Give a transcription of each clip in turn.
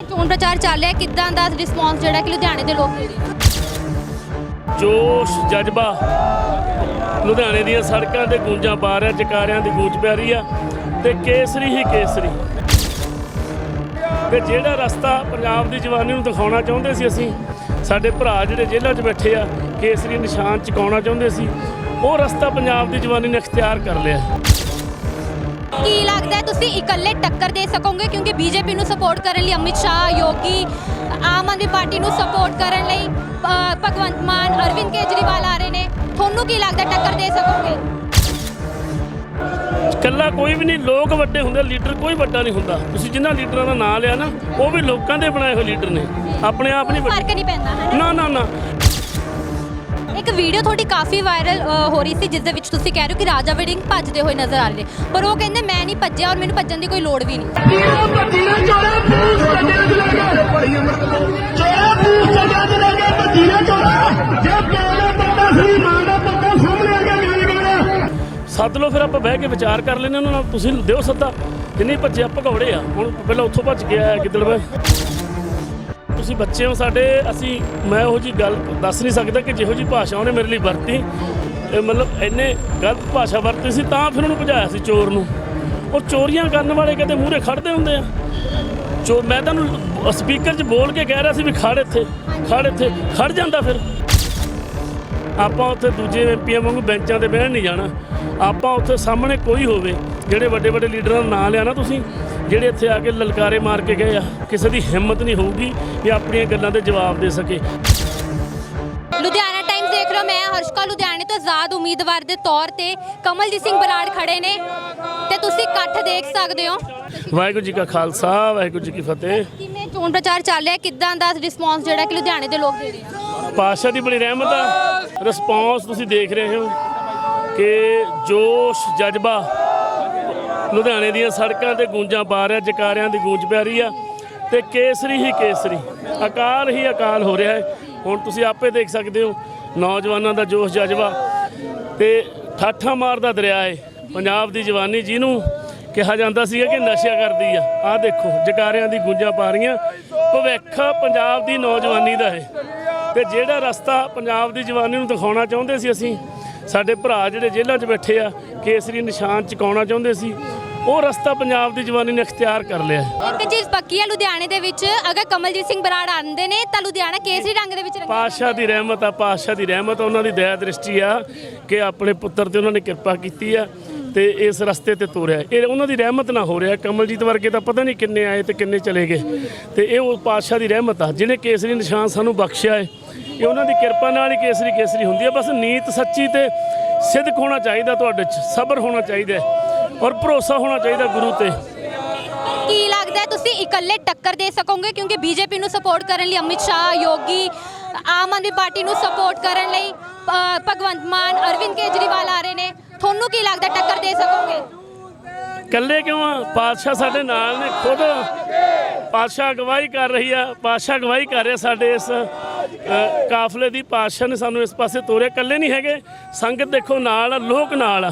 ਚੋਣ ਪ੍ਰਚਾਰ ਚੱਲ ਰਿਹਾ, ਕਿੱਦਾਂ ਦਾ ਰਿਸਪੌਂਸ ਜਿਹੜਾ ਕਿ ਲੁਧਿਆਣੇ ਦੇ ਲੋਕ ਦੇ ਰਹੇ ਜੋਸ਼, ਜਜ਼ਬਾ। ਲੁਧਿਆਣੇ ਦੀਆਂ ਸੜਕਾਂ ਤੇ ਗੂੰਜਾਂ ਪਾ ਰਿਹਾ ਜਕਾਰਿਆਂ ਦੀ ਗੂੰਜ ਪੈ ਰਹੀ ਆ ਤੇ ਕੇਸਰੀ ਹੀ ਕੇਸਰੀ। ਤੇ ਜਿਹੜਾ ਰਸਤਾ ਪੰਜਾਬ ਦੀ ਜਵਾਨੀ ਨੂੰ ਦਿਖਾਉਣਾ ਚਾਹੁੰਦੇ ਸੀ ਅਸੀਂ, ਸਾਡੇ ਭਰਾ ਜਿਹੜੇ ਜੇਲ੍ਹਾਂ 'ਚ ਬੈਠੇ ਆ, ਕੇਸਰੀ ਨਿਸ਼ਾਨ ਚੁਕਾਉਣਾ ਚਾਹੁੰਦੇ ਸੀ, ਉਹ ਰਸਤਾ ਪੰਜਾਬ ਦੀ ਜਵਾਨੀ ਨੇ ਅਖਤਿਆਰ ਕਰ ਲਿਆ। ਕੀ ਲੱਗਦਾ ਤੁਸੀਂ ਇਕੱਲੇ ਟੱਕਰ ਦੇ ਸਕੋਗੇ? ਕਿਉਂਕਿ ਬੀਜੇਪੀ ਨੂੰ ਸਪੋਰਟ ਕਰਨ ਲਈ ਅਮਿਤ ਸ਼ਾਹ ਯੋਗੀ ਆਮ ਆਦਮੀ ਪਾਰਟੀ ਨੂੰ ਸਪੋਰਟ ਕਰਨ ਲਈ ਅ, ਭਗਵੰਤ ਮਾਨ ਅਰਵਿੰਦ ਕੇਜਰੀਵਾਲ ਆ ਰਹੇ ਨੇ। ਤੁਹਾਨੂੰ ਕੀ ਲੱਗਦਾ ਟੱਕਰ ਦੇ ਸਕੋਗੇ? ਇਕੱਲਾ ਕੋਈ ਵੀ ਨਹੀਂ ਲੋਕ ਵੱਡੇ ਹੁੰਦੇ ਲੀਡਰ ਕੋਈ ਵੱਡਾ ਨਹੀਂ ਹੁੰਦਾ। ਤੁਸੀਂ ਜਿਨ੍ਹਾਂ ਲੀਡਰਾਂ ਦਾ ਨਾਮ ਲਿਆ ਨਾ ਉਹ ਵੀ ਲੋਕਾਂ ਦੇ ਬਣਾਏ ਹੋਏ ਲੀਡਰ ਨੇ। ਆਪਣੇ ਆਪ ਨਹੀਂ ਵੱਡੇ। ਫ਼ਰਕ ਨਹੀਂ ਪੈਂਦਾ ਹੈ ਨਾ ਨਾ ਨਾ। ਇੱਕ ਵੀਡੀਓ ਤੁਹਾਡੀ ਕਾਫੀ ਵਾਇਰਲ ਹੋ ਰਹੀ ਸੀ, ਜਿਸ ਦੇ ਵਿੱਚ ਤੁਸੀਂ ਕਹਿ ਰਹੇ ਹੋ ਕਿ ਰਾਜਾ ਵੜਿੰਗ ਭੱਜਦੇ ਹੋਏ ਨਜ਼ਰ ਆ ਰਹੇ ਨੇ। ਪਰ ਉਹ ਕਹਿੰਦੇ, ਮੈਂ ਨਹੀਂ ਭੱਜਿਆ ਔਰ ਮੈਨੂੰ ਭੱਜਣ ਦੀ ਕੋਈ ਲੋੜ ਵੀ ਨਹੀਂ। ਸੱਦ ਲਓ, ਫਿਰ ਆਪਾਂ ਬਹਿ ਕੇ ਵਿਚਾਰ ਕਰ ਲੈਂਦੇ ਉਹਨਾਂ ਨਾਲ ਤੁਸੀਂ ਦਿਓ ਸੱਦਾ। ਜਿੰਨੇ ਭੱਜੇ ਆ ਭਗੌੜੇ ਆ। ਹੁਣ ਪਹਿਲਾਂ ਉੱਥੋਂ ਭੱਜ ਕੇ ਆਇਆ ਗਿੱਦੜਵੇ ਤੁਸੀਂ ਬੱਚੇ ਹੋ, ਸਾਡੇ ਅਸੀਂ, ਮੈਂ ਉਹੋ ਜੀ ਗੱਲ ਦੱਸ ਨਹੀਂ ਸਕਦਾ ਕਿ ਜਿਹੋ ਜੀ ਭਾਸ਼ਾ ਉਹਨੇ ਮੇਰੇ ਲਈ ਵਰਤੀ। ਇਹ ਮਤਲਬ ਇੰਨੇ ਗਲਤ ਭਾਸ਼ਾ ਵਰਤੀ ਸੀ, ਤਾਂ ਫਿਰ ਉਹਨੂੰ ਭਜਾਇਆ ਸੀ ਚੋਰ ਨੂੰ। ਉਹ ਚੋਰੀਆਂ ਕਰਨ ਵਾਲੇ ਕਦੇ ਮੂਹਰੇ ਖੜਦੇ ਹੁੰਦੇ ਆ। ਚੋ ਮੈਂ ਤੁਹਾਨੂੰ ਸਪੀਕਰ 'ਚ ਬੋਲ ਕੇ ਕਹਿ ਰਿਹਾ ਸੀ ਵੀ ਖੜ ਇੱਥੇ ਖੜ ਇੱਥੇ ਖੜ ਜਾਂਦਾ ਫਿਰ। ਆਪਾਂ ਉੱਥੇ ਦੂਜੇ ਐਮਪੀਆਂ ਵਾਂਗੂ ਬੈਂਚਾਂ ਤੇ ਬਹਿਣ ਨਹੀਂ ਜਾਣਾ। ਆਪਾਂ ਉੱਥੇ ਸਾਹਮਣੇ ਕੋਈ ਹੋਵੇ, ਜਿਹੜੇ ਵੱਡੇ ਵੱਡੇ ਲੀਡਰਾਂ ਦਾ ਨਾਂ ਲਿਆ ਨਾ ਤੁਸੀਂ ਜਿਹੜੇ ਇੱਥੇ ਆ ਕੇ ਲਲਕਾਰੇ ਮਾਰ ਕੇ ਗਏ ਆ ਕਿਸੇ ਦੀ ਹਿੰਮਤ ਨਹੀਂ ਹੋਊਗੀ ਕਿ ਆਪਣੀਆਂ ਗੱਲਾਂ ਦੇ ਜਵਾਬ ਦੇ ਸਕੇ। ਲੁਧਿਆਣਾ ਟਾਈਮਸ ਦੇਖ ਰਹੇ ਹੋ ਮੈਂ ਹਰਸ਼ਕਾ ਲੁਧਿਆਣੇ ਤੋਂ ਆਜ਼ਾਦ ਉਮੀਦਵਾਰ ਦੇ ਤੌਰ ਤੇ ਕਮਲਜੀਤ ਸਿੰਘ ਬਰਾੜ ਖੜੇ ਨੇ ਤੇ ਤੁਸੀਂ ਇਕੱਠ ਦੇਖ ਸਕਦੇ ਹੋ। ਵਾਹਿਗੁਰੂ ਜੀ ਕਾ ਖਾਲਸਾ ਵਾਹਿਗੁਰੂ ਜੀ ਕੀ ਫਤਿਹ। ਕਿਵੇਂ ਚੋਣ ਪ੍ਰਚਾਰ ਚੱਲ ਰਿਹਾ ਕਿੱਦਾਂ ਦਾ ਰਿਸਪੌਂਸ ਜਿਹੜਾ ਕਿ ਲੁਧਿਆਣੇ ਦੇ ਲੋਕ ਦੇ ਰਹੇ ਪਾਤਸ਼ਾਹ ਦੀ ਬੜੀ ਰਹਿਮਤ ਆ। ਰਿਸਪੌਂਸ ਤੁਸੀਂ ਦੇਖ ਰਹੇ ਹੋ ਕਿ ਜੋਸ਼ ਜਜ਼ਬਾ ਲੁਧਿਆਣੇ ਦੀਆਂ ਸੜਕਾਂ ਤੇ ਗੂੰਜਾਂ ਪਾ ਰਿਹਾ, ਜਕਾਰਿਆਂ ਦੀ ਗੂੰਜ ਪੈ ਰਹੀ ਆ ਤੇ ਕੇਸਰੀ ਹੀ ਕੇਸਰੀ, ਅਕਾਲ ਹੀ ਅਕਾਲ ਹੋ ਰਿਹਾ ਹੈ। ਹੁਣ ਤੁਸੀਂ ਆਪੇ ਦੇਖ ਸਕਦੇ ਹੋ, ਨੌਜਵਾਨਾਂ ਦਾ ਜੋਸ਼ ਜਜ਼ਬਾ ਤੇ ਠਾਠਾ ਮਾਰਦਾ ਦਰਿਆ ਹੈ ਪੰਜਾਬ ਦੀ ਜਵਾਨੀ ਜਿਹਨੂੰ ਕਿਹਾ ਜਾਂਦਾ ਸੀਗਾ ਕਿ ਨਸ਼ਾ ਕਰਦੀ ਆ। ਆਹ ਦੇਖੋ, ਜਕਾਰਿਆਂ ਦੀ ਗੂੰਜਾਂ ਪਾ ਰਹੀਆਂ। ਭਵਿੱਖ ਪੰਜਾਬ ਦੀ ਨੌਜਵਾਨੀ ਦਾ ਹੈ ਤੇ ਜਿਹੜਾ ਰਸਤਾ ਪੰਜਾਬ ਦੀ ਜਵਾਨੀ ਨੂੰ ਦਿਖਾਉਣਾ ਚਾਹੁੰਦੇ ਸੀ ਅਸੀਂ, ਸਾਡੇ ਭਰਾ ਜਿਹੜੇ ਜੇਲ੍ਹਾਂ 'ਚ ਬੈਠੇ ਆ, ਕੇਸਰੀ ਨਿਸ਼ਾਨ ਚੁਕਾਉਣਾ ਚਾਹੁੰਦੇ ਸੀ। ਉਹ ਰਸਤਾ ਪੰਜਾਬ ਦੀ ਜਵਾਨੀ ਨੇ ਅਖਤਿਆਰ ਕਰ ਲਿਆ। ਇੱਕ ਚੀਜ਼ ਪੱਕੀ ਹੈ ਲੁਧਿਆਣੇ ਦੇ ਵਿੱਚ ਅਗਰ ਕਮਲਜੀਤ ਸਿੰਘ ਬਰਾੜ ਆਉਂਦੇ ਨੇ ਤਾਂ ਲੁਧਿਆਣਾ ਕੇਸਰੀ ਰੰਗ ਦੇ ਵਿੱਚ ਰੰਗਿਆ ਪਾਤਸ਼ਾਹ ਦੀ ਰਹਿਮਤ ਆ ਪਾਤਸ਼ਾਹ ਦੀ ਰਹਿਮਤ ਉਹਨਾਂ ਦੀ ਦਇਆ ਦ੍ਰਿਸ਼ਟੀ ਆ ਕਿ ਆਪਣੇ ਪੁੱਤਰ ਤੇ ਉਹਨਾਂ ਨੇ ਕਿਰਪਾ ਕੀਤੀ ਆ ਤੇ ਇਸ ਰਸਤੇ ਤੇ ਤੋਰਿਆ। ਇਹ ਉਹਨਾਂ ਦੀ ਰਹਿਮਤ ਨਾ ਹੋ ਰਿਹਾ। ਕਮਲਜੀਤ ਵਰਗੇ ਤਾਂ ਪਤਾ ਨਹੀਂ ਕਿੰਨੇ ਆਏ ਤੇ ਕਿੰਨੇ ਚਲੇ ਗਏ। ਤੇ ਇਹ ਉਹ ਪਾਤਸ਼ਾਹ ਦੀ ਰਹਿਮਤ ਆ ਜਿਹਨੇ ਕੇਸਰੀ ਨਿਸ਼ਾਨ ਸਾਨੂੰ ਬਖਸ਼ਿਆ ਹੈ। ਇਹ ਉਹਨਾਂ ਦੀ ਕਿਰਪਾ ਨਾਲ ਹੀ ਕੇਸਰੀ ਕੇਸਰੀ ਹੁੰਦੀ ਹੈ ਬਸ ਨੀਤ ਸੱਚੀ ਤੇ ਸਿੱਧਕ ਹੋਣਾ ਚਾਹੀਦਾ ਤੁਹਾਡੇ 'ਚ ਸਬਰ ਹੋਣਾ ਚਾਹੀਦਾ ਹੈ। ਔਰ ਭਰੋਸਾ ਹੋਣਾ ਚਾਹੀਦਾ ਗੁਰੂ ਤੇ। ਕੀ ਲੱਗਦਾ ਹੈ ਤੁਸੀਂ ਇਕੱਲੇ ਟੱਕਰ ਦੇ ਸਕੋਗੇ? ਕਿਉਂਕਿ ਬੀਜੇਪੀ ਨੂੰ ਸਪੋਰਟ ਕਰਨ ਲਈ ਅਮਿਤ ਸ਼ਾਹ ਯੋਗੀ ਆਮ ਆਦਮੀ ਪਾਰਟੀ ਨੂੰ ਸਪੋਰਟ ਕਰਨ ਲਈ ਅ, ਭਗਵੰਤ ਮਾਨ ਅਰਵਿੰਦ ਕੇਜਰੀਵਾਲ ਆ ਰਹੇ ਨੇ। ਤੁਹਾਨੂੰ ਕੀ ਲੱਗਦਾ ਟੱਕਰ ਦੇ ਸਕੋਗੇ? ਇਕੱਲੇ ਕਿਉਂ ਆ? ਪਾਤਸ਼ਾਹ ਸਾਡੇ ਨਾਲ ਨੇ ਖੁਦ ਪਾਤਸ਼ਾਹ ਅਗਵਾਈ ਕਰ ਰਹੀ ਆ ਪਾਤਸ਼ਾਹ ਅਗਵਾਈ ਕਰ ਰਿਹਾ ਸਾਡੇ ਇਸ ਅ, ਕਾਫਲੇ ਦੀ। ਪਾਤਸ਼ਾਹ ਨੇ ਸਾਨੂੰ ਇਸ ਪਾਸੇ ਤੋਰਿਆ। ਇਕੱਲੇ ਨਹੀਂ ਹੈਗੇ। ਸੰਗਤ ਦੇਖੋ ਨਾਲ ਆ ਲੋਕ ਨਾਲ ਆ।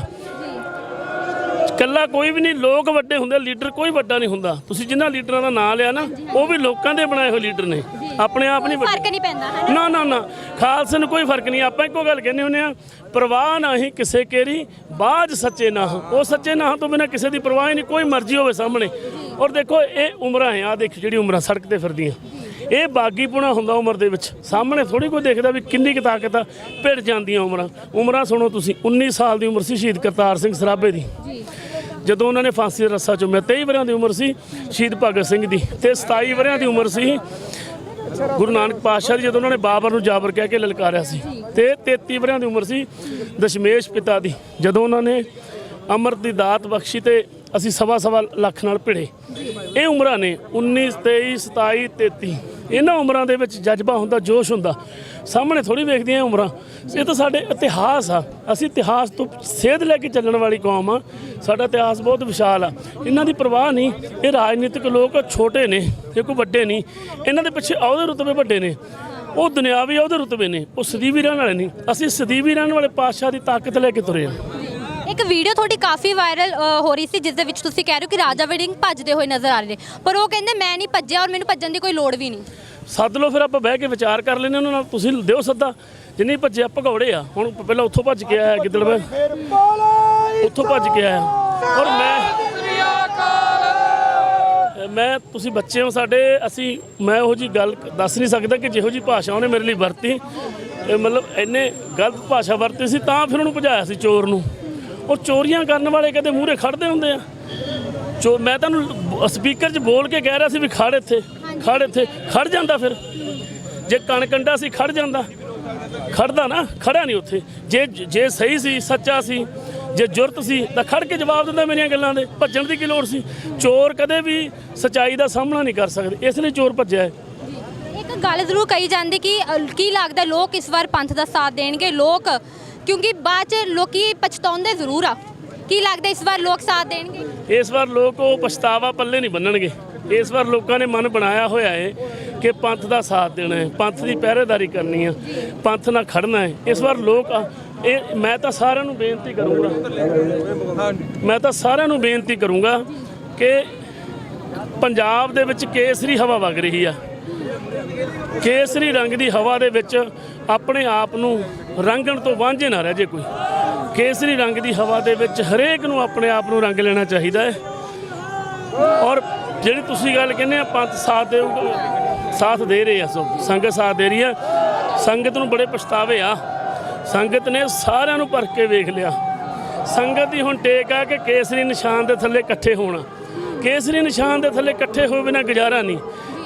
ਇਕੱਲਾ ਕੋਈ ਵੀ ਨਹੀਂ ਲੋਕ ਵੱਡੇ ਹੁੰਦੇ ਲੀਡਰ ਕੋਈ ਵੱਡਾ ਨਹੀਂ ਹੁੰਦਾ। ਤੁਸੀਂ ਜਿਨ੍ਹਾਂ ਲੀਡਰਾਂ ਦਾ ਨਾਮ ਲਿਆ ਨਾ ਉਹ ਵੀ ਲੋਕਾਂ ਦੇ ਬਣਾਏ ਹੋਏ ਲੀਡਰ ਨੇ। ਆਪਣੇ ਆਪ ਨਹੀਂ ਫ਼ਰਕ ਨਹੀਂ ਪੈਂਦਾ ਹੈ ਨਾ ਨਾ ਨਾ। ਖਾਲਸੇ ਨੂੰ ਕੋਈ ਫ਼ਰਕ ਨਹੀਂ ਆਪਾਂ ਇੱਕੋ ਗੱਲ ਕਹਿੰਦੇ ਹੁੰਦੇ ਆ ਪਰਵਾਹ ਨਹੀਂ ਕਿਸੇ ਕੇਰੀ ਬਾਜ ਸੱਚੇ ਨਾ ਉਹ ਸੱਚੇ ਨਾ ਤੋਂ ਬਿਨਾ ਕਿਸੇ ਦੀ ਪਰਵਾਹ ਹੀ ਨਹੀਂ ਕੋਈ ਮਰਜ਼ੀ ਹੋਵੇ ਸਾਹਮਣੇ। ਔਰ ਦੇਖੋ ਇਹ ਉਮਰਾਂ ਹੈ ਆ ਦੇਖ ਜਿਹੜੀ ਉਮਰਾਂ ਸੜਕ ਤੇ ਫਿਰਦੀਆਂ। ਇਹ ਬਾਗੀਪੁਣਾ ਹੁੰਦਾ ਉਮਰ ਦੇ ਵਿੱਚ। ਸਾਹਮਣੇ ਥੋੜੀ ਕੋਈ ਦੇਖਦਾ ਵੀ ਕਿੰਨੀ ਕੁ ਤਾਕਤ ਆ, ਭਿੜ ਜਾਂਦੀਆਂ ਉਮਰਾਂ। ਉਮਰਾਂ ਸੁਣੋ ਤੁਸੀਂ 19 ਸਾਲ ਦੀ ਉਮਰ ਸੀ ਸ਼ਹੀਦ ਕਰਤਾਰ ਸਿੰਘ ਸਰਾਭੇ ਦੀ। ਜਦੋਂ ਉਹਨਾਂ ਨੇ ਫਾਂਸੀ ਦਾ ਰੱਸਾ ਚੁੰਮਿਆ 23 ਵਰਿਆਂ ਦੀ ਉਮਰ ਸੀ ਸ਼ਹੀਦ ਭਗਤ ਸਿੰਘ ਦੀ ਤੇ 27 ਵਰਿਆਂ ਦੀ ਉਮਰ ਸੀ ਗੁਰੂ ਨਾਨਕ ਪਾਤਸ਼ਾਹ ਦੀ, ਜਦੋਂ ਉਹਨਾਂ ਨੇ ਬਾਬਰ ਨੂੰ ਜਾਬਰ ਕਹਿ ਕੇ ਲਲਕਾਰਿਆ ਸੀ। ਤੇ 33 ਵਰਿਆਂ ਦੀ ਉਮਰ ਸੀ ਦਸ਼ਮੇਸ਼ ਪਿਤਾ ਦੀ, ਜਦੋਂ ਉਹਨਾਂ ਨੇ ਅੰਮ੍ਰਿਤ ਦੀ ਦਾਤ ਬਖਸ਼ੀ ਤੇ ਅਸੀਂ ਸਵਾ ਸਵਾ ਲੱਖ ਨਾਲ ਭਿੜੇ। ਇਹ ਉਮਰਾਂ ਨੇ 19 23 27 33 ਇਹਨਾਂ ਉਮਰਾਂ ਦੇ ਵਿੱਚ ਜਜ਼ਬਾ ਹੁੰਦਾ, ਜੋਸ਼ ਹੁੰਦਾ। ਸਾਹਮਣੇ ਥੋੜੀ ਵੇਖਦੀਆਂ ਉਮਰਾਂ। ਇਹ ਤਾਂ ਸਾਡੇ ਇਤਿਹਾਸ ਆ। ਅਸੀਂ ਇਤਿਹਾਸ ਤੋਂ ਸੇਧ ਲੈ ਕੇ ਚੱਲਣ ਵਾਲੀ ਕੌਮ ਆ। ਸਾਡਾ ਇਤਿਹਾਸ ਬਹੁਤ ਵਿਸ਼ਾਲ ਆ। ਇਹਨਾਂ ਦੀ ਪਰਵਾਹ ਨਹੀਂ। ਇਹ ਰਾਜਨੀਤਿਕ ਲੋਕ ਛੋਟੇ ਨੇ, ਇਹ ਕੋਈ ਵੱਡੇ ਨਹੀਂ। ਇਹਨਾਂ ਦੇ ਪਿੱਛੇ ਅਹੁਦੇ ਰੁਤਬੇ ਵੱਡੇ ਨੇ। ਉਹ ਦੁਨਿਆਵੀ ਉਹਦੇ ਰੁਤਬੇ ਨੇ। ਉਹ ਸਦੀਵੀ ਰਹਿਣ ਵਾਲੇ ਨਹੀਂ। ਅਸੀਂ ਸਦੀਵੀ ਰਹਿਣ ਵਾਲੇ ਪਾਤਸ਼ਾਹ ਦੀ ਤਾਕਤ ਲੈ ਕੇ ਤੁਰੇ ਆ। ਇੱਕ ਵੀਡੀਓ ਤੁਹਾਡੀ ਕਾਫੀ ਵਾਇਰਲ ਹੋ ਰਹੀ ਸੀ ਜਿਸ ਦੇ ਵਿੱਚ ਤੁਸੀਂ ਕਹਿ ਰਹੇ ਹੋ ਕਿ ਰਾਜਾ ਵੜਿੰਗ ਭੱਜਦੇ ਹੋਏ ਨਜ਼ਰ ਆ ਰਹੇ ਨੇ। ਪਰ ਉਹ ਕਹਿੰਦੇ, ਮੈਂ ਨਹੀਂ ਭੱਜਿਆ ਔਰ ਮੈਨੂੰ ਭੱਜਣ ਦੀ ਕੋਈ ਲੋੜ ਵੀ ਨਹੀਂ। ਸੱਦ ਲਓ ਫਿਰ ਆਪਾਂ ਬਹਿ ਕੇ ਵਿਚਾਰ ਕਰ ਲੈਨੇ ਉਹਨਾਂ ਨਾਲ। ਤੁਸੀਂ ਦਿਓ ਸੱਦਾ। ਜਿੰਨੀ ਭੱਜਿਆ ਭਗੌੜੇ ਆ। ਹੁਣ ਪਹਿਲਾਂ ਉੱਥੋਂ ਭੱਜ ਕੇ ਆਇਆ ਗਿੱਦੜਵੇ ਉੱਥੋਂ ਭੱਜ ਕੇ ਆਇਆ। ਔਰ ਮੈਂ ਮੈਂ, ਤੁਸੀਂ ਬੱਚੇ ਹੋ ਸਾਡੇ, ਅਸੀਂ, ਮੈਂ ਉਹੋ ਜੀ ਗੱਲ ਦੱਸ ਨਹੀਂ ਸਕਦਾ ਕਿ ਜਿਹੋ ਜੀ ਭਾਸ਼ਾ ਉਹਨੇ ਮੇਰੇ ਲਈ ਵਰਤੀ। ਮਤਲਬ ਇੰਨੇ ਗਲਤ ਭਾਸ਼ਾ ਵਰਤੀ ਸੀ, ਤਾਂ ਫਿਰ ਉਹਨੂੰ ਭਜਾਇਆ ਸੀ ਚੋਰ ਨੂੰ। ਉਹ ਚੋਰੀਆਂ ਕਰਨ ਵਾਲੇ ਕਦੇ ਮੂਹਰੇ ਖੜਦੇ ਹੁੰਦੇ ਆ। ਚੋ ਮੈਂ ਤੁਹਾਨੂੰ ਸਪੀਕਰ 'ਚ ਬੋਲ ਕੇ ਕਹਿ ਰਿਹਾ ਸੀ ਵੀ ਖੜ ਇੱਥੇ ਖੜ ਇੱਥੇ ਖੜ ਜਾਂਦਾ ਫਿਰ। ਜੇ ਕਣ ਸੀ ਖੜ ਜਾਂਦਾ। ਖੜਦਾ ਨਾ ਖੜਾ ਨਹੀਂ ਉੱਥੇ। ਜੇ ਜੇ ਸਹੀ ਸੀ, ਸੱਚਾ ਸੀ, ਜੇ ਜੁਰਤ ਸੀ, ਤਾਂ ਖੜ ਕੇ ਜਵਾਬ ਦਿੰਦਾ ਮੇਰੀਆਂ ਗੱਲਾਂ ਦੇ, ਭੱਜਣ ਦੀ ਕੀ ਲੋੜ ਸੀ? ਚੋਰ ਕਦੇ ਵੀ ਸਚਾਈ ਦਾ ਸਾਹਮਣਾ ਨਹੀਂ ਕਰ ਸਕਦੇ। ਇਸ ਲਈ ਚੋਰ ਭੱਜਿਆ ਹੈ। ਇੱਕ ਗੱਲ ਜ਼ਰੂਰ ਕਹੀ ਜਾਂਦੀ ਕਿ ਕੀ ਲੱਗਦਾ ਲੋਕ ਇਸ ਵਾਰ ਪੰਥ ਦਾ ਸਾਥ ਦੇਣਗੇ? ਲੋਕ ਕਿਉਂਕਿ ਬਾਅਦ ਚ ਲੋਕੀ ਪਛਤਾਉਂਦੇ ਜ਼ਰੂਰ ਆ। ਕੀ ਲੱਗਦਾ ਇਸ ਵਾਰ ਲੋਕ ਸਾਥ ਦੇਣਗੇ? ਇਸ ਵਾਰ ਲੋਕ ਉਹ ਪਛਤਾਵਾ ਪੱਲੇ ਨਹੀਂ ਬੰਨਣਗੇ। ਇਸ ਵਾਰ ਲੋਕਾਂ ਨੇ ਮਨ ਬਣਾਇਆ ਹੋਇਆ ਹੈ ਕਿ ਪੰਥ ਦਾ ਸਾਥ ਦੇਣਾ ਹੈ ਪੰਥ ਦੀ ਪਹਿਰੇਦਾਰੀ ਕਰਨੀ ਹੈ ਪੰਥ ਨਾਲ ਖੜਨਾ ਹੈ ਇਸ ਵਾਰ ਲੋਕ ਇਹ ਮੈਂ ਤਾਂ ਸਾਰਿਆਂ ਨੂੰ ਬੇਨਤੀ ਕਰੂੰਗਾ, ਮੈਂ ਤਾਂ ਸਾਰਿਆਂ ਨੂੰ ਬੇਨਤੀ ਕਰੂੰਗਾ ਕਿ ਪੰਜਾਬ ਦੇ ਵਿੱਚ ਕੇਸਰੀ ਹਵਾ ਵਗ ਰਹੀ ਆ। ਕੇਸਰੀ ਰੰਗ ਦੀ ਹਵਾ ਦੇ ਵਿੱਚ ਆਪਣੇ ਆਪ ਨੂੰ ਰੰਗਣ ਤੋਂ ਵਾਂਝੇ ਨਾ ਰਹਿ ਜੇ ਕੋਈ। ਕੇਸਰੀ ਰੰਗ ਦੀ ਹਵਾ ਦੇ ਵਿੱਚ ਹਰੇਕ ਨੂੰ ਆਪਣੇ ਆਪ ਨੂੰ ਰੰਗ ਲੈਣਾ ਚਾਹੀਦਾ ਹੈ। ਔਰ ਜਿਹੜੀ ਤੁਸੀਂ ਗੱਲ ਕਹਿੰਦੇ ਆ, ਪੰਥ ਸਾਥ ਦੇ ਸਾਥ ਦੇ ਰਹੇ ਆ ਸੋ ਸੰਗਤ ਸਾਥ ਦੇ ਰਹੀ ਆ ਸੰਗਤ ਨੂੰ ਬੜੇ ਪਛਤਾਵੇ ਆ। ਸੰਗਤ ਨੇ ਸਾਰਿਆਂ ਨੂੰ ਪਰਖ ਕੇ ਵੇਖ ਲਿਆ। ਸੰਗਤ ਦੀ ਹੁਣ ਟੇਕ ਆ ਕਿ ਕੇਸਰੀ ਨਿਸ਼ਾਨ ਦੇ ਥੱਲੇ ਇਕੱਠੇ ਹੋਣਾ। ਕੇਸਰੀ ਨਿਸ਼ਾਨ ਦੇ ਥੱਲੇ ਇਕੱਠੇ ਹੋਏ ਬਿਨਾ ਗੁਜ਼ਾਰਾ ਨਹੀਂ।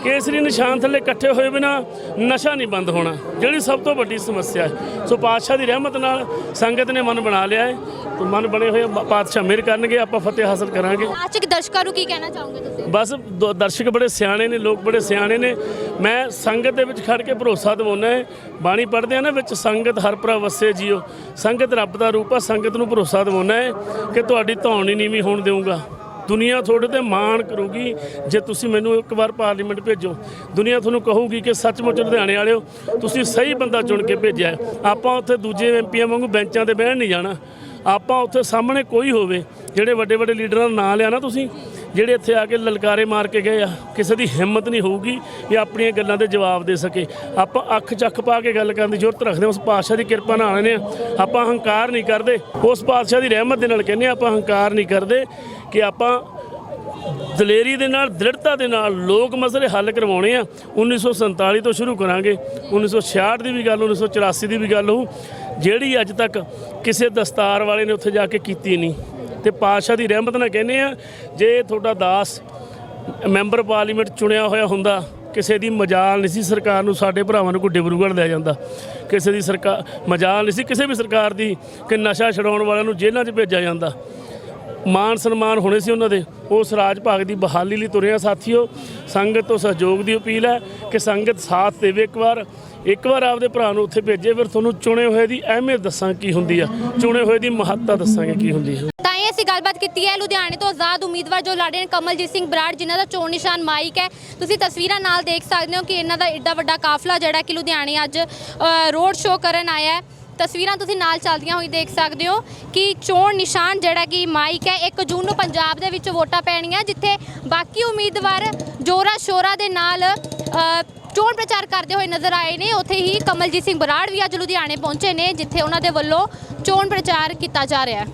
ਕੇਸਰੀ ਨਿਸ਼ਾਨ ਥੱਲੇ ਇਕੱਠੇ ਹੋਏ ਬਿਨਾ ਨਸ਼ਾ ਨਹੀਂ ਬੰਦ ਹੋਣਾ ਜਿਹੜੀ ਸਭ ਤੋਂ ਵੱਡੀ ਸਮੱਸਿਆ ਹੈ। ਸੋ ਪਾਤਸ਼ਾਹ ਦੀ ਰਹਿਮਤ ਨਾਲ ਸੰਗਤ ਨੇ ਮਨ ਬਣਾ ਲਿਆ ਹੈ ਤੇ ਮਨ ਬਣੇ ਹੋਏ ਪਾਤਸ਼ਾਹ ਮਿਹਰ ਕਰਨਗੇ ਆਪਾਂ ਫਤਿਹ ਹਾਸਲ ਕਰਾਂਗੇ। ਆਚਕ ਦਰਸ਼ਕਾਂ ਨੂੰ ਕੀ ਕਹਿਣਾ ਚਾਹੋਗੇ ਤੁਸੀਂ? ਬਸ ਦ- ਦਰਸ਼ਕ ਬੜੇ ਸਿਆਣੇ ਨੇ ਲੋਕ ਬੜੇ ਸਿਆਣੇ ਨੇ। ਮੈਂ ਸੰਗਤ ਦੇ ਵਿੱਚ ਖੜ ਕੇ ਭਰੋਸਾ ਦਿਵਾਉਣਾ ਹੈ ਬਾਣੀ ਪੜ੍ਹਦੇ ਆ ਨਾ ਵਿੱਚ ਸੰਗਤ ਹਰ ਪ੍ਰਭ ਵਸੇ ਜੀਓ। ਸੰਗਤ ਰੱਬ ਦਾ ਰੂਪ ਆ ਸੰਗਤ ਨੂੰ ਭਰੋਸਾ ਦਿਵਾਉਣਾ ਹੈ ਕਿ ਤੁਹਾਡੀ ਧੌਣੀ ਨੀਵੀਂ ਹੋਣ ਦੇਵਾਂਗਾ ਦੁਨੀਆ ਤੁਹਾਡੇ ਤੇ ਮਾਣ ਕਰੂਗੀ ਜੇ ਤੁਸੀਂ ਮੈਨੂੰ ਇੱਕ ਵਾਰ ਪਾਰਲੀਮੈਂਟ ਭੇਜੋ। ਦੁਨੀਆ ਤੁਹਾਨੂੰ ਕਹੂਗੀ ਕਿ ਸੱਚਮੁੱਚ ਲੁਧਿਆਣੇ ਵਾਲਿਓ, ਤੁਸੀਂ ਸਹੀ ਬੰਦਾ ਚੁਣ ਕੇ ਭੇਜਿਆ ਆਪਾਂ ਉੱਥੇ ਦੂਜੇ ਐਮਪੀਆਂ ਵਾਂਗੂ ਬੈਂਚਾਂ ਤੇ ਬਹਿਣ ਨਹੀਂ ਜਾਣਾ। ਆਪਾਂ ਉੱਥੇ ਸਾਹਮਣੇ ਕੋਈ ਹੋਵੇ, ਜਿਹੜੇ ਵੱਡੇ ਵੱਡੇ ਲੀਡਰਾਂ ਦਾ ਨਾਂ ਲਿਆ ਨਾ ਤੁਸੀਂ ਜਿਹੜੇ ਇੱਥੇ ਆ ਕੇ ਲਲਕਾਰੇ ਮਾਰ ਕੇ ਗਏ ਆ ਕਿਸੇ ਦੀ ਹਿੰਮਤ ਨਹੀਂ ਹੋਊਗੀ ਵੀ ਆਪਣੀਆਂ ਗੱਲਾਂ ਦੇ ਜਵਾਬ ਦੇ ਸਕੇ। ਆਪਾਂ ਅੱਖ ਚੱਕ ਪਾ ਕੇ ਗੱਲ ਕਰਨ ਦੀ ਜ਼ਰੂਰਤ ਰੱਖਦੇ ਹਾਂ ਉਸ ਪਾਤਸ਼ਾਹ ਦੀ ਕਿਰਪਾ ਨਾਲ ਆਨੇ ਆ ਆਪਾਂ ਹੰਕਾਰ ਨਹੀਂ ਕਰਦੇ ਉਸ ਪਾਤਸ਼ਾਹ ਦੀ ਰਹਿਮਤ ਦੇ ਨਾਲ ਕਹਿੰਦੇ ਹਾਂ, ਆਪਾਂ ਹੰਕਾਰ ਨਹੀਂ ਕਰਦੇ ਕਿ ਆਪਾਂ ਦਲੇਰੀ ਦੇ ਨਾਲ ਦ੍ਰਿੜਤਾ ਦੇ ਨਾਲ ਲੋਕ ਮਸਲੇ ਹੱਲ ਕਰਵਾਉਣੇ ਆ। 1947 ਤੋਂ ਸ਼ੁਰੂ ਕਰਾਂਗੇ। 1966 ਦੀ ਵੀ ਗੱਲ 1984 ਦੀ ਵੀ ਗੱਲ ਹੋਊ। ਜਿਹੜੀ ਅੱਜ ਤੱਕ ਕਿਸੇ ਦਸਤਾਰ ਵਾਲੇ ਨੇ ਉੱਥੇ ਜਾ ਕੇ ਕੀਤੀ ਨਹੀਂ। ਤੇ ਪਾਤਸ਼ਾਹ ਦੀ ਰਹਿਮਤ ਨਾਲ ਕਹਿੰਦੇ ਆ, ਜੇ ਤੁਹਾਡਾ ਦਾਸ ਮੈਂਬਰ ਪਾਰਲੀਮੈਂਟ ਚੁਣਿਆ ਹੋਇਆ ਹੁੰਦਾ, ਕਿਸੇ ਦੀ ਮਜਾਲ ਨਹੀਂ ਸੀ ਸਰਕਾਰ ਨੂੰ ਸਾਡੇ ਭਰਾਵਾਂ ਨੂੰ ਕੋਈ ਡਿਬਰੂਗੜ ਲੈ ਜਾਂਦਾ। ਕਿਸੇ ਦੀ ਸਰਕਾਰ ਮਜਾਲ ਨਹੀਂ ਸੀ ਕਿਸੇ ਵੀ ਸਰਕਾਰ ਦੀ ਕਿ ਨਸ਼ਾ ਛਡਾਉਣ ਵਾਲਿਆਂ ਨੂੰ ਜੇਲ੍ਹਾਂ 'ਚ ਭੇਜਿਆ ਜਾਂਦਾ। ਮਾਨ ਸਨਮਾਨ ਹੋਣੇ ਸੀ ਉਹਨਾਂ ਦੇ। ਉਸ ਰਾਜ ਭਾਗ ਦੀ ਬਹਾਲੀ ਲਈ ਤੁਰਿਆ ਸਾਥੀਓ, ਸੰਗਤ ਤੋਂ ਸਹਿਯੋਗ ਦੀ ਅਪੀਲ ਹੈ ਕਿ ਸੰਗਤ ਸਾਥ ਦੇਵੇ ਇੱਕ ਵਾਰ। ਇੱਕ ਵਾਰ ਆਪਦੇ ਭਰਾ ਨੂੰ ਉੱਥੇ ਭੇਜੇ, ਫਿਰ ਤੁਹਾਨੂੰ ਚੁਣੇ ਹੋਏ ਦੀ ਅਹਿਮੀਅਤ ਦੱਸਾਂ ਕੀ ਹੁੰਦੀ ਆ। ਚੁਣੇ ਹੋਏ ਦੀ ਮਹੱਤਤਾ ਦੱਸਾਂਗੇ ਕੀ ਹੁੰਦੀ ਹੈ ਅਸੀਂ ਗੱਲਬਾਤ ਕੀਤੀ ਹੈ ਲੁਧਿਆਣੇ ਤੋਂ ਆਜ਼ਾਦ ਉਮੀਦਵਾਰ ਜੋ ਲੜ ਰਹੇ ਨੇ ਕਮਲਜੀਤ ਸਿੰਘ ਬਰਾੜ, ਜਿਨ੍ਹਾਂ ਦਾ ਚੋਣ ਨਿਸ਼ਾਨ ਮਾਈਕ ਹੈ। ਤੁਸੀਂ ਤਸਵੀਰਾਂ ਨਾਲ ਦੇਖ ਸਕਦੇ ਹੋ ਕਿ ਇਹਨਾਂ ਦਾ ਇੱਡਾ ਵੱਡਾ ਕਾਫਲਾ ਜਿਹੜਾ ਕਿ ਲੁਧਿਆਣੇ ਅੱਜ ਰੋਡ ਸ਼ੋਅ ਕਰਨ ਆਇਆ ਹੈ। ਤਸਵੀਰਾਂ ਤੁਸੀਂ ਨਾਲ ਚੱਲਦੀਆਂ ਹੋਈ ਦੇਖ ਸਕਦੇ ਹੋ ਕਿ ਚੋਣ ਨਿਸ਼ਾਨ ਜਿਹੜਾ ਕਿ ਮਾਈਕ ਹੈ 1 ਜੂਨ ਨੂੰ ਪੰਜਾਬ ਦੇ ਵਿੱਚ ਵੋਟਾਂ ਪੈਣੀਆਂ ਜਿੱਥੇ ਬਾਕੀ ਉਮੀਦਵਾਰ ਜੋਰਾ ਸ਼ੋਰਾ ਦੇ ਨਾਲ ਚੋਣ ਪ੍ਰਚਾਰ ਕਰਦੇ ਹੋਏ ਨਜ਼ਰ ਆਏ ਨੇ। ਉੱਥੇ ਹੀ ਕਮਲਜੀਤ ਸਿੰਘ ਬਰਾੜ ਵੀ ਅੱਜ ਲੁਧਿਆਣੇ ਪਹੁੰਚੇ ਨੇ, ਜਿੱਥੇ ਉਹਨਾਂ ਦੇ ਵੱਲੋਂ ਚੋਣ ਪ੍ਰਚਾਰ ਕੀਤਾ ਜਾ ਰਿਹਾ ਹੈ।